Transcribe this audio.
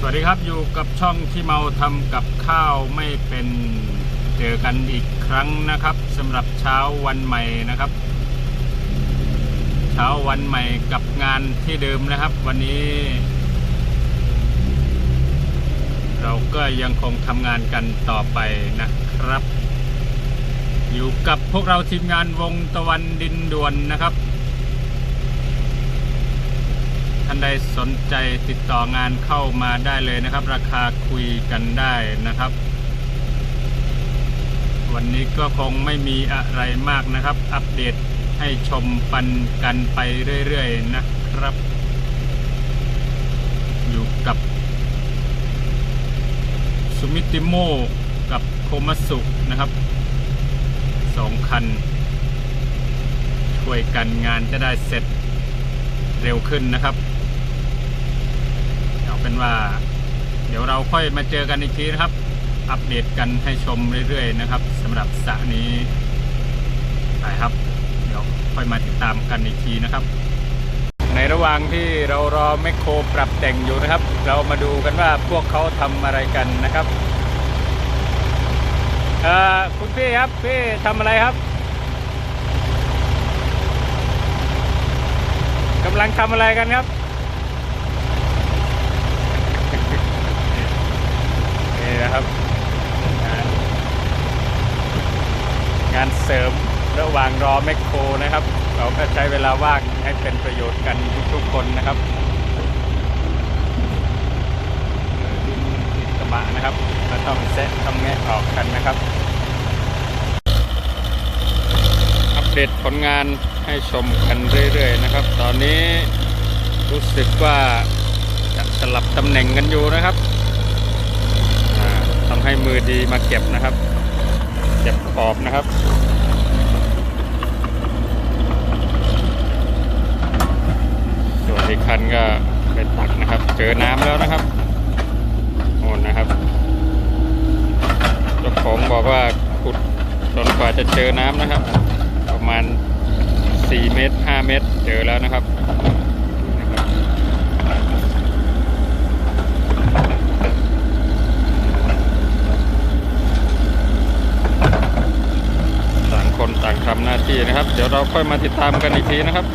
สวัสดีครับอยู่กับช่องที่เมาทำกับข้าวไม่เป็นเจอกันอีกครั้งนะครับสำหรับเช้าวันใหม่นะครับ เช้าวันใหม่กับงานที่เดิมนะครับ วันนี้ เราก็ยังคงทำงานกันต่อไปนะครับ อยู่กับพวกเราทีมงานวงตะวันดินด่วนนะครับ ท่านใดสนใจติดต่องานเข้ามาได้เลยนะครับ ราคาคุยกันได้นะครับ วันนี้ก็คงไม่มีอะไรมากนะครับ อัปเดตให้ชมปันกันไปเรื่อยๆนะครับ อยู่กับซูมิติโมกับโคมัสุนะครับสองคัน ช่วยกันงานจะได้เสร็จเร็วขึ้นนะครับ เป็นว่า เดี๋ยวเราค่อยมาเจอกันอีกทีนะครับ อัปเดตกันให้ชมเรื่อยๆนะครับสำหรับสระนี้ไปครับ เดี๋ยวค่อยมาติดตามกันอีกทีนะครับ ในระหว่างที่เรารอแมคโครปรับแต่งอยู่นะครับ เรามาดูกันว่าพวกเขาทำอะไรกันนะครับคุณพี่ครับพี่ทำอะไรครับกำลังทำอะไรกันครับ นี่นะครับงาน งานเสริมระหว่างรอแมคโครนะครับ เราก็ใช้เวลาว่างให้เป็นประโยชน์กันทุกๆคนนะครับดินติดกระบะนะครับก็ต้องแซะต้องแงะออกกันนะครับ อัปเดตผลงานให้ชมกันเรื่อยๆนะครับ ตอนนี้รู้สึกว่าจะสลับตำแหน่งกันอยู่นะครับอ่าต้องให้มือดีมาเก็บนะครับ เก็บขอบนะครับส่วนอีกคันก็ไปตักนะครับ เจอน้ำแล้วนะครับโน่นนะครับเจ้าของบอกว่าขุดจนกว่าจะเจอน้ำนะครับ ประมาณ 4 เมตร 5 เมตร เจอแล้วนะครับี่นะครับ เดี๋ยวเราค่อยมาติดตามกันอีกทีนะครับ